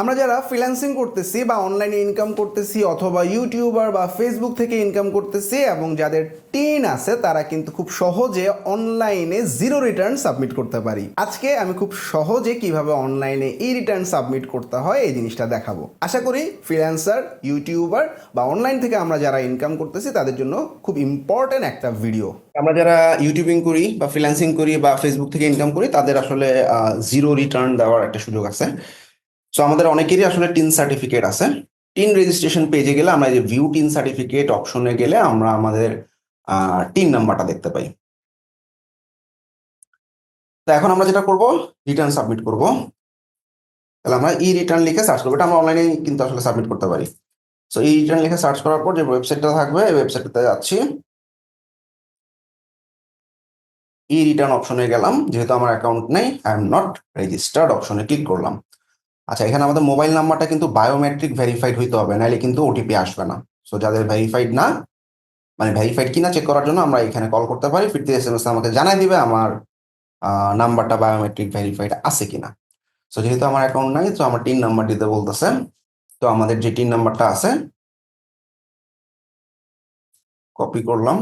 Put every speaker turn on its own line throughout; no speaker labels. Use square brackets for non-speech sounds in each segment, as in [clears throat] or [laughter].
আমরা যারা ফ্রিল্যান্সিং করতেছি বা অনলাইনে ইনকাম করতেছি অথবা ইউটিউবার বা ফেসবুক থেকে ইনকাম করতেছি এবং যাদের টিন আছে, তারা কিন্তু খুব সহজে অনলাইনে জিরো রিটার্ন সাবমিট করতে পারি। আজকে আমি খুব সহজে কীভাবে অনলাইনে ই রিটার্ন সাবমিট করতে হয়, এই জিনিসটা দেখাবো। আশা করি ফ্রিল্যান্সার ইউটিউবার বা অনলাইন থেকে আমরা যারা ইনকাম করতেছি, তাদের জন্য খুব ইম্পর্টেন্ট একটা ভিডিও আমরা যারা ইউটিউবিং করি বা ফ্রিল্যান্সিং করি বা ফেসবুক থেকে ইনকাম করি, তাদের আসলে জিরো রিটার্ন দেওয়ার একটা সুযোগ আছে। সো আমাদের অনেকেরই আসলে টিন সার্টিফিকেট আছে। টিন রেজিস্ট্রেশন পেজে গেলে আমরা যে ভিউ টিন সার্টিফিকেট অপশনে গেলে আমরা আমাদের টিন নাম্বারটা দেখতে পাই। তো এখন আমরা যেটা করব রিটার্ন সাবমিট করব। তাহলে আমরা ই রিটার্ন লিখে সার্চ করব। এটা আমরা অনলাইনে কিন্তু আসলে সাবমিট করতে পারি। সো ই রিটার্ন লিখে সার্চ করার পর যে ওয়েবসাইটটা থাকবে, এই ওয়েবসাইটটাতে যাচ্ছি। ই রিটার্ন অপশনে গেলাম, যেহেতু আমার অ্যাকাউন্ট নেই আই এম নট রেজিস্টার্ড অপশনে ক্লিক করলাম। আচ্ছা এখানে আমাদের মোবাইল নাম্বারটা কিন্তু বায়োমেট্রিক ভেরিফাইড হইতে হবে নাহলে কিন্তু ওটিপি আসবে না। সো যাদের ভেরিফাইড না মানে ভেরিফাইড কিনা চেক করার জন্য আমরা এখানে কল করতে পারি, ফিরতে এস এম এস আমাকে জানাই দিবে আমার নাম্বারটা বায়োমেট্রিক ভেরিফাইড আছে কিনা। সো যেহেতু আমার অ্যাকাউন্ট নাই, তো আমার টিন নাম্বার দিতে বলতেছে। তো আমাদের যে টিন নাম্বারটা আছে কপি করলাম।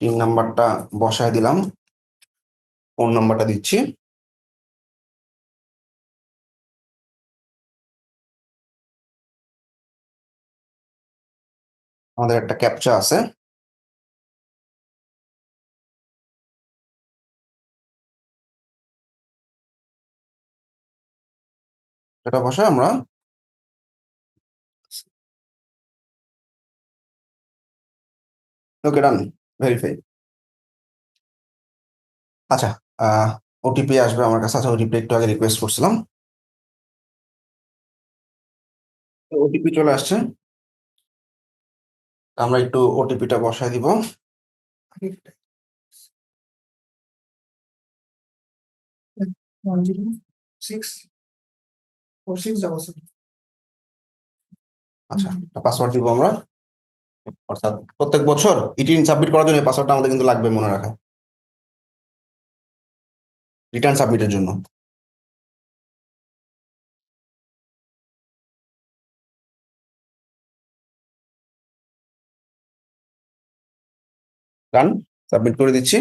টিন নাম্বারটা বসায় দিলাম। ফোন নাম্বারটা দিচ্ছি। আমাদের একটা ক্যাপচা আছে। এটা বসে আমরা ওকে ডান ভেরিফাই আচ্ছা ওটিপি আসবে আমার কাছে। আচ্ছা ওটিপি একটু আগে রিকোয়েস্ট করছিলাম। ওটিপি চলে আসছে। আমরা একটু ওটিপিটা বসায় দিব। আচ্ছা পাসওয়ার্ড দিব আমরা। অর্থাৎ প্রত্যেক বছর ইটিন সাবমিট করার জন্য পাসওয়ার্ডটা আমাদের কিন্তু লাগবে মনে রাখা। রিটার্ন সাবমিটের জন্য। ডান সাবমিট করে দিচ্ছি।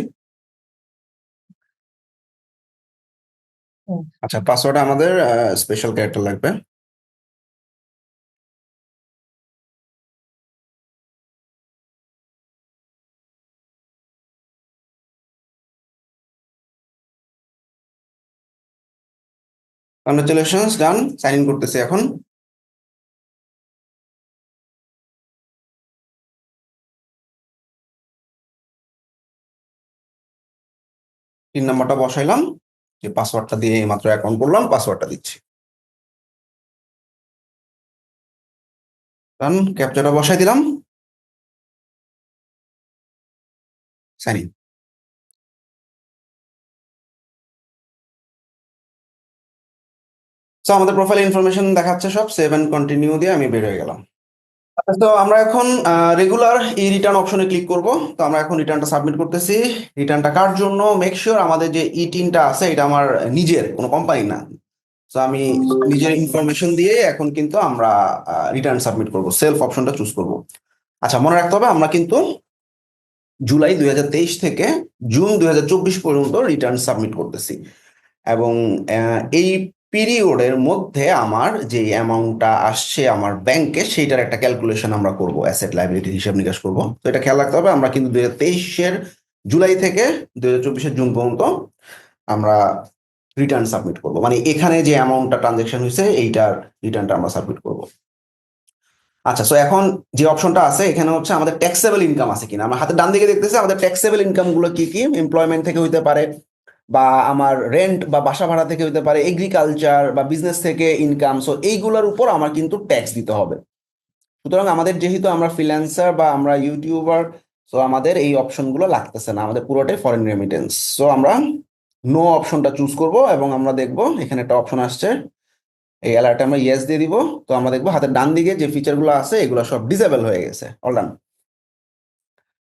আচ্ছা পাসওয়ার্ড আমাদের স্পেশাল ক্যারেক্টার লাগবে। কংগ্রেচুলেশনস ডান সাইন ইন করতেছি এখন। তিন নাম্বারটা বসাইলাম, যে পাসওয়ার্ডটা দিয়ে মাত্র অ্যাকাউন্ট করলাম পাসওয়ার্ডটা দিচ্ছি। ডান ক্যাপচারটা বসাই দিলাম। সাইন ইন তো আমাদের প্রোফাইল ইনফরমেশন দেখাচ্ছে সব সেভ কন্টিনিউ দিয়ে আমি বের হয়ে গেলাম। তো আমরা এখন রেগুলার ই রিটার্ন অপশনে ক্লিক করব। তো আমরা এখন রিটার্নটা সাবমিট করতেছি। রিটার্নটা কার জন্য? মেক শিওর আমাদের যে ই টিনটা আছে, এটা আমার নিজের, কোনো কোম্পানি না। তো আমি নিজের ইনফরমেশন দিয়ে এখন কিন্তু আমরা রিটার্ন সাবমিট করব। সেলফ অপশনটা চুজ করব। আচ্ছা মনে রাখতে হবে, আমরা কিন্তু জুলাই দুই হাজার তেইশ থেকে জুন দুই হাজার চব্বিশ পর্যন্ত রিটার্ন সাবমিট করতেছি। এবং এই পিরিয়ডের মধ্যে আমার যে অ্যামাউন্টটা আসছে আমার ব্যাংকে সেইটার একটা ক্যালকুলেশন আমরা করব অ্যাসেট লাইবিলিটি হিসাব নিকাশ করব। তো এটা খেয়াল রাখতে হবে, আমরা কিন্তু দুই হাজার জুলাই থেকে দুই হাজার চব্বিশের জুন পর্যন্ত আমরা রিটার্ন সাবমিট করব। মানে এখানে যে অ্যামাউন্টটা ট্রানজেকশন হয়েছে, এইটার রিটার্নটা আমরা সাবমিট করব। আচ্ছা সো এখন যে অপশনটা আছে, এখানে হচ্ছে আমাদের ট্যাক্সেবল ইনকাম আছে কিনা? আমরা হাতে ডান দিকে দেখতেছি, আমাদের ট্যাক্সেবল ইনকামগুলো কি কি? এমপ্লয়মেন্ট থেকে হইতে পারে বা আমার রেন্ট বা বাসা ভাড়া থেকে হতে পারে এগ্রিকালচার বা বিজনেস থেকে ইনকাম সো এইগুলোর উপর আমার কিন্তু ট্যাক্স দিতে হবে। সুতরাং আমাদের যেহেতু আমরা ফ্রিল্যান্সার বা আমরা ইউটিউবার সো আমাদের এই অপশনগুলো লাগতেছে না, আমাদের পুরোটাই ফরেন রেমিটেন্স সো আমরা নো অপশনটা চুজ করব এবং আমরা দেখব, এখানে একটা অপশন আসছে, এই অ্যালার্টে আমরা ইয়েস দিয়ে দিব। তো আমরা দেখব হাতের ডান দিকে যে ফিচারগুলো আছে, এগুলো সব ডিসেবল হয়ে গেছে। অলরান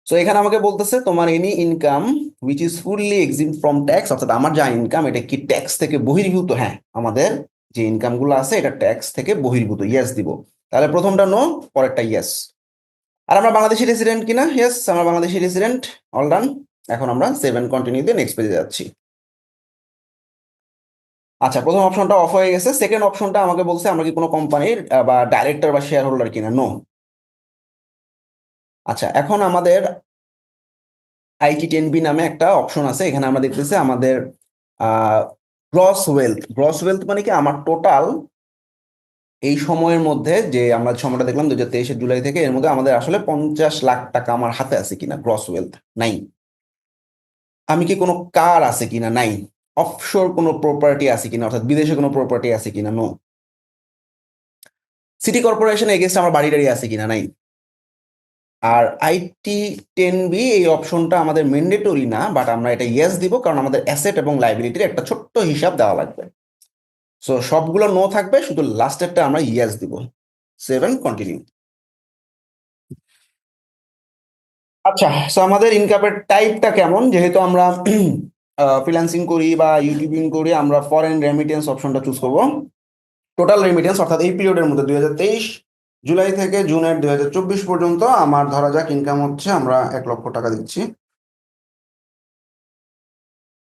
সো এখানে আমাকে বলতেছে, তোমার any income which is fully exempt from tax অর্থাৎ আমার যা ইনকাম এটা কি ট্যাক্স থেকে বহির্ভূত? হ্যাঁ আমাদের যে ইনকামগুলো আছে, এটা ট্যাক্স থেকে বহির্ভূত। ইয়েস দিব। তাহলে প্রথমটা নো পরেরটা ইয়েস আর আমরা বাংলাদেশি রেসিডেন্ট কিনা? ইয়েস আমরা বাংলাদেশি রেসিডেন্ট অল ডান এখন আমরা সেভেন কন্টিনিউ দিয়ে নেক্সট পেজে যাচ্ছি। আচ্ছা প্রথম অপশনটা অফ হয়ে গেছে। সেকেন্ড অপশনটা আমাকে বলছে, আমরা কি কোনো কোম্পানির বা ডাইরেক্টর বা শেয়ার হোল্ডার কিনা? নো আচ্ছা এখন আমাদের আইটি টেন বি নামে একটা অপশন আছে। এখানে আমরা দেখতেছি আমাদের গ্রস ওয়েলথ গ্রস ওয়েলথ মানে কি? আমার টোটাল এই সময়ের মধ্যে যে আমরা সময়টা দেখলাম দু হাজার তেইশের জুলাই থেকে, এর মধ্যে আমাদের আসলে পঞ্চাশ লাখ টাকা আমার হাতে আছে কিনা গ্রস ওয়েলথ নাই। আমি কি কোনো কার আছে কিনা? নাই। অফশোর কোনো প্রপার্টি আছে কিনা? অর্থাৎ বিদেশে কোনো প্রপার্টি আছে কিনা? নো সিটি কর্পোরেশন এগেনস্ট আমার বাড়ি টাড়ি আছে কিনা? নাই। আর আইটি টেন বি এই অপশনটা আমাদের ম্যান্ডেটরি না বাট আমরা এটা ইয়েস দিব কারণ আমাদের অ্যাসেট এবং লাইবিলিটির একটা ছোট্ট হিসাব দেওয়া লাগবে। সো সবগুলো নো থাকবে, শুধু লাস্টেরটা আমরা ইয়েস দিব। সেভেন কন্টিনিউ আচ্ছা সো আমাদের ইনকামের টাইপটা কেমন? যেহেতু আমরা [clears throat] ফ্রিল্যান্সিং করি বা ইউটিউবিং করি, আমরা ফরেন রেমিটেন্স অপশনটা চুজ করব। টোটাল রেমিটেন্স অর্থাৎ এই পিরিয়ডের মধ্যে দুই হাজার তেইশ জুলাই থেকে জুনের দুই হাজার চব্বিশ পর্যন্ত আমার ধরা যাক ইনকাম হচ্ছে আমরা এক লক্ষ টাকা দিচ্ছি।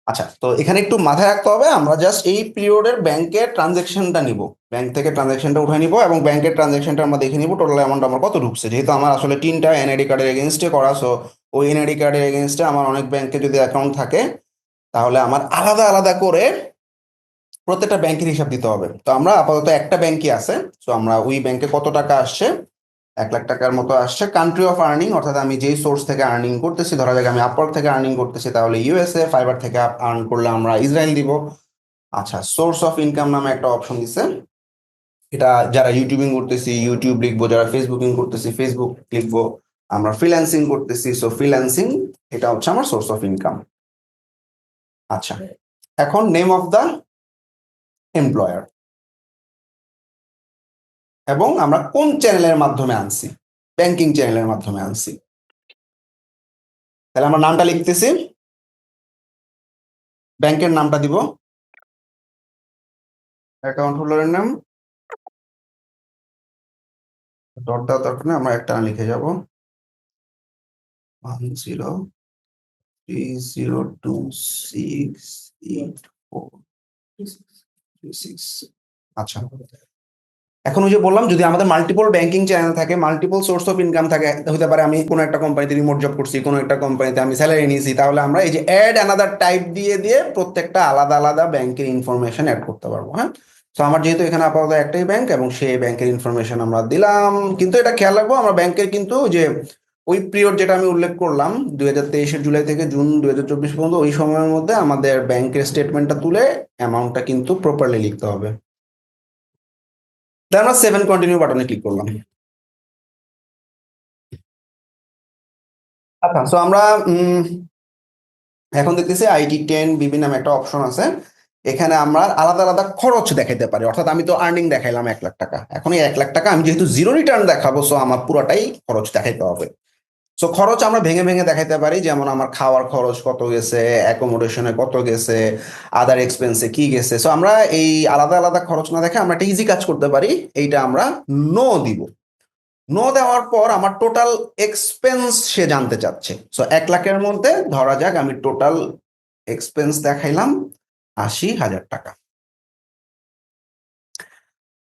আচ্ছা তো এখানে একটু মাথায় রাখতে হবে, আমরা জাস্ট এই পিরিয়ডের ব্যাংকের ট্রানজেকশনটা নিব। ব্যাংক থেকে ট্রানজেকশনটা উঠে নিব এবং ব্যাংকের ট্রানজেকশনটা আমরা দেখে নিব টোটাল অ্যামাউন্ট আমার কত ঢুকছে? যেহেতু আমার আসলে তিনটা এনআইডি কার্ডের এগেনস্টে করা সো ওই এনআইডি কার্ডের এগেনস্টে আমার অনেক ব্যাংকে যদি অ্যাকাউন্ট থাকে, তাহলে আমার আলাদা আলাদা করে প্রত্যেকটা ব্যাংকের হিসাব দিতে হবে। তো আমরা আপাতত একটা ব্যাংকই আছে। তো আমরা ওই ব্যাংকে কত টাকা আসছে? এক লাখ টাকার মতো আসছে। কান্ট্রি অফ আর্নিং অর্থাৎ আমি যেই সোর্স থেকে আর্নিং করতেছি, ধরা যাক আমি আপওয়ার্ক থেকে আর্নিং করতেছি, তাহলে ইউএসএ ফাইবার থেকে আর্ন করলে আমরা ইসরায়েল দিব। আচ্ছা সোর্স অফ ইনকাম নামে একটা অপশন দিছে। এটা যারা ইউটিউবিং করতেছি ইউটিউব লিখব, যারা ফেসবুকিং করতেছি ফেসবুক লিখব, আমরা ফ্রিল্যান্সিং করতেছি। সো ফ্রিল্যান্সিং এটা হচ্ছে আমার সোর্স অফ ইনকাম আচ্ছা এখন নেম অফ দ্য এমপ্লয়ার এবং আমরা কোন চ্যানেলের মাধ্যমে আনছি? ব্যাংকিং চ্যানেলের মাধ্যমে আনছি। তাহলে আমরা নামটা লিখতেছি। ব্যাংকের নামটা দিব। অ্যাকাউন্ট হোল্ডারের নাম। ডট দেওয়ার দরকার আমরা একটা না লিখে যাব। One zero three zero two six eight four আচ্ছা। এখন ওই যে বললাম, যদি আমাদের মাল্টিপল ব্যাংকিং চ্যানেল থাকে মাল্টিপল সোর্স অফ ইনকাম থাকে হতে পারে আমি কোনো একটা কোম্পানিতে রিমোট জব করছি, কোনো একটা কোম্পানিতে আমি স্যালারি নিয়েছি, তাহলে আমরা এই যে অ্যাড অ্যানাদার টাইপ দিয়ে দিয়ে প্রত্যেকটা আলাদা আলাদা ব্যাংকের ইনফরমেশন অ্যাড করতে পারব হ্যাঁ? তো আমার যেহেতু এখানে আপাতত একটাই ব্যাংক এবং সেই ব্যাংকের ইনফরমেশন আমরা দিলাম। কিন্তু এটা খেয়াল রাখব, আমরা ব্যাংকের কিন্তু যে ওই পিরিয়ড যেটা আমি উল্লেখ করলাম, দুই হাজার তেইশের জুলাই থেকে জুন দুই হাজার চব্বিশ পর্যন্ত, ওই সময়ের মধ্যে আমাদের ব্যাংকের স্টেটমেন্টটা তুলে অ্যামাউন্টটা কিন্তু প্রপারলি লিখতে হবে। তাই আমরা সেভেন কন্টিনিউ বাটনে ক্লিক করলাম। আচ্ছা সো আমরা এখন দেখতেছি আইটি টেন বিভিন্ন একটা অপশন আছে। এখানে আমরা আলাদা আলাদা খরচ দেখাইতে পারি। অর্থাৎ আমি তো আর্নিং দেখাইলাম এক লাখ টাকা। এখন এই এক লাখ টাকা, আমি যেহেতু জিরো রিটার্ন দেখাবো সো আমার পুরোটাই খরচ দেখাইতে হবে। সো খরচ আমরা ভেঙে ভেঙে দেখাইতে পারি, যেমন আমার খাওয়ার খরচ কত গেছে অ্যাকোমোডেশনে কত গেছে আদার এক্সপেন্সে কি গেছে। সো আমরা এই আলাদা আলাদা খরচ না দেখে আমরা একটা ইজি কাজ করতে পারি, এইটা আমরা নো দিব। নো দেওয়ার পর আমার টোটাল এক্সপেন্স সে জানতে চাচ্ছে। সো এক লাখের মধ্যে ধরা যাক আমি টোটাল এক্সপেন্স দেখাইলাম আশি হাজার টাকা।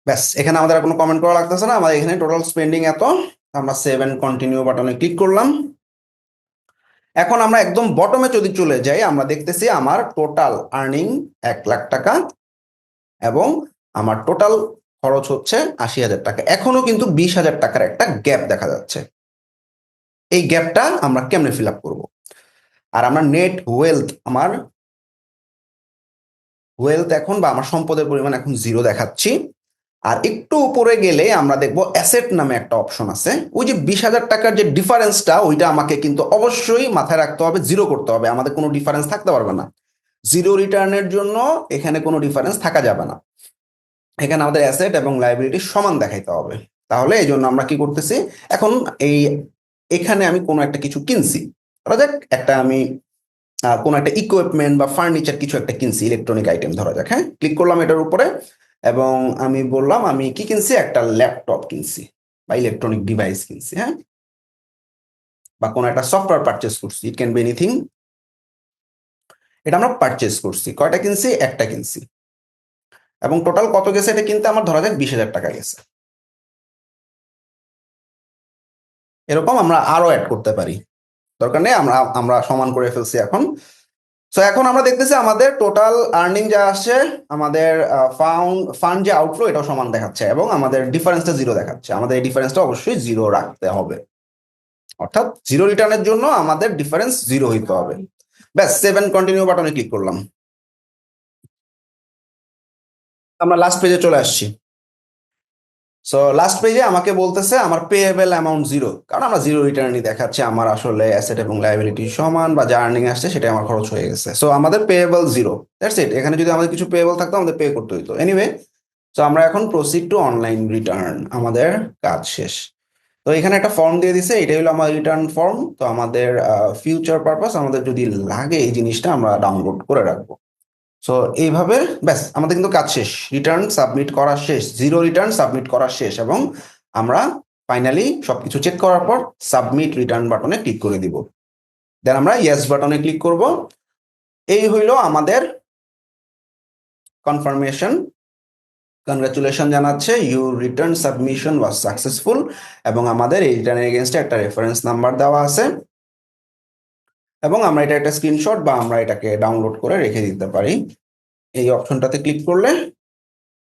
ব্যাস, এখানে আমাদের কোনো কমেন্ট করা লাগতেছে না, আমাদের এখানে টোটাল স্পেন্ডিং এত। আমরা সেভ সেভেন কন্টিনিউ বাটনে ক্লিক করলাম। এখন আমরা একদম বটমে যদি চলে যাই, আমরা দেখতেছি আমার টোটাল আর্নিং এক লাখ টাকা এবং আমার টোটাল খরচ হচ্ছে আশি হাজার টাকা। এখনও কিন্তু বিশ হাজার টাকার একটা গ্যাপ দেখা যাচ্ছে। এই গ্যাপটা আমরা কেমনে ফিল আপ করব? আর আমরা নেট ওয়েলথ আমার ওয়েলথ এখন বা আমার সম্পদের পরিমাণ এখন জিরো দেখাচ্ছি। আর একটু উপরে গেলে আমরা দেখব অ্যাসেট নামে একটা অপশন আছে। ওই যে বিশ হাজার টাকার যে ডিফারেন্সটা ওইটা আমাকে কিন্তু অবশ্যই মাথায় রাখতে হবে জিরো করতে হবে। আমাদের কোনো ডিফারেন্স থাকতে পারবে না। জিরো রিটার্নের জন্য এখানে কোনো ডিফারেন্স থাকা যাবে না। এখানে আমাদের অ্যাসেট এবং লাইবিলিটি সমান দেখাইতে হবে। তাহলে এই জন্য আমরা কি করতেছি, এখন এই, এখানে আমি কোনো একটা কিছু কিনছি। ধরা যাক, একটা আমি কোনো একটা ইকুইপমেন্ট বা ফার্নিচার কিছু একটা কিনছি ইলেকট্রনিক আইটেম ধরা যাক হ্যাঁ? ক্লিক করলাম এটার উপরে। এবং আমি বললাম, আমি কি কিনছি? একটা ল্যাপটপ কিনছি বা ইলেকট্রনিক ডিভাইস কিনছি হ্যাঁ? বা কোনো একটা সফটওয়্যার পারচেস করছি ইট ক্যান বি এনিথিং এটা আমরা পারচেস করছি, কয়টা কিনছি? একটা কিনছি। এবং টোটাল কত গেছে? এটা কিনতে আমার ধরা যাক বিশ হাজার টাকা গেছে। এরকম আমরা আরও অ্যাড করতে পারি। দরকার নেই, আমরা আমরা সমান করে ফেলছি এখন। সো এখন আমরা দেখতেছি আমাদের টোটাল আর্নিং যা আসছে, আমাদের ফাউন্ড ফান্ড যে আউটফ্লো এটাও সমান দেখাচ্ছে এবং আমাদের ডিফারেন্সটা জিরো দেখাচ্ছে। আমাদের এই ডিফারেন্সটা অবশ্যই জিরো রাখতে হবে। অর্থাৎ জিরো রিটার্নের জন্য আমাদের ডিফারেন্স জিরো হইতে হবে। ব্যাস সেভেন কন্টিনিউ বাটনে ক্লিক করলাম। আমরা লাস্ট পেজে চলে আসছি। সো লাস্ট পেজে আমাকে বলতেছে আমার পেয়েবল অ্যামাউন্ট জিরো কারণ আমরা জিরো রিটার্নই দেখাচ্ছে, আমার আসলে অ্যাসেট এবং লাইবিলিটি সমান বা যা আর্নিং আসছে সেটা আমার খরচ হয়ে গেছে। সো আমাদের পেয়েবল জিরো দ্যাটস ইট এখানে যদি আমাদের কিছু পেয়েবল থাকতো, আমাদের পে করতে হইতো। এনিওয়ে সো আমরা এখন প্রসিড টু অনলাইন রিটার্ন আমাদের কাজ শেষ। তো, এখানে একটা ফর্ম দিয়ে দিছে। এটাই হলো আমার রিটার্ন ফর্ম তো, আমাদের ফিউচার পারপাস আমাদের যদি লাগে এই জিনিসটা, আমরা ডাউনলোড করে রাখব। সো এইভাবে ব্যাস, আমাদের কিন্তু কাজ শেষ। রিটার্ন সাবমিট করা শেষ। জিরো রিটার্ন সাবমিট করা শেষ এবং আমরা ফাইনালি সবকিছু চেক করার পর সাবমিট রিটার্ন বাটনে ক্লিক করে দিব। দেন আমরা ইয়েস বাটনে ক্লিক করব। এই হইল আমাদের কনফার্মেশন কনগ্রাচুলেশন জানাচ্ছে your return submission was successful এবং আমাদের এই রিটার্নের এগেনস্টে একটা রেফারেন্স নাম্বার দেওয়া আছে। এবং আমরা এটা একটা স্ক্রিনশট বা আমরা এটাকে ডাউনলোড করে রেখে দিতে পারি। এই অপশনটাতে ক্লিক করলে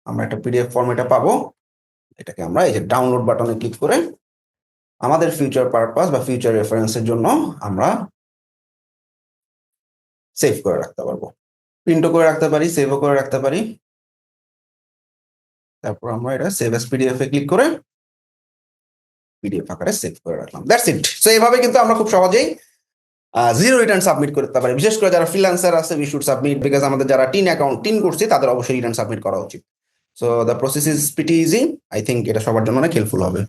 আমরা একটা পিডিএফ ফর্মেটে পাবো। এটাকে আমরা এই যে ডাউনলোড বাটনে ক্লিক করে আমাদের ফিউচার পারপাস বা ফিউচার রেফারেন্সের জন্য আমরা সেভ করে রাখতে পারব। প্রিন্টও করে রাখতে পারি সেভও করে রাখতে পারি। তারপর আমরা এটা সেভ এস পিডিএফ এ ক্লিক করে পিডিএফ আকারে সেভ করে রাখলাম। দ্যাটস ইট সো এইভাবে কিন্তু আমরা খুব সহজেই জিরো রিটার্ন সাবমিট করতে পারে। বিশেষ করে যারা ফ্রিলান্সার আছে উই শুড সাবমিট বিকজ আমাদের যারা টিন অ্যাকাউন্ট টিন করছে, তাদের অবশ্যই রিটার্ন সাবমিট করা উচিত। So the process is easy I think এটা সবার জন্য অনেক হেল্পফুল হবে।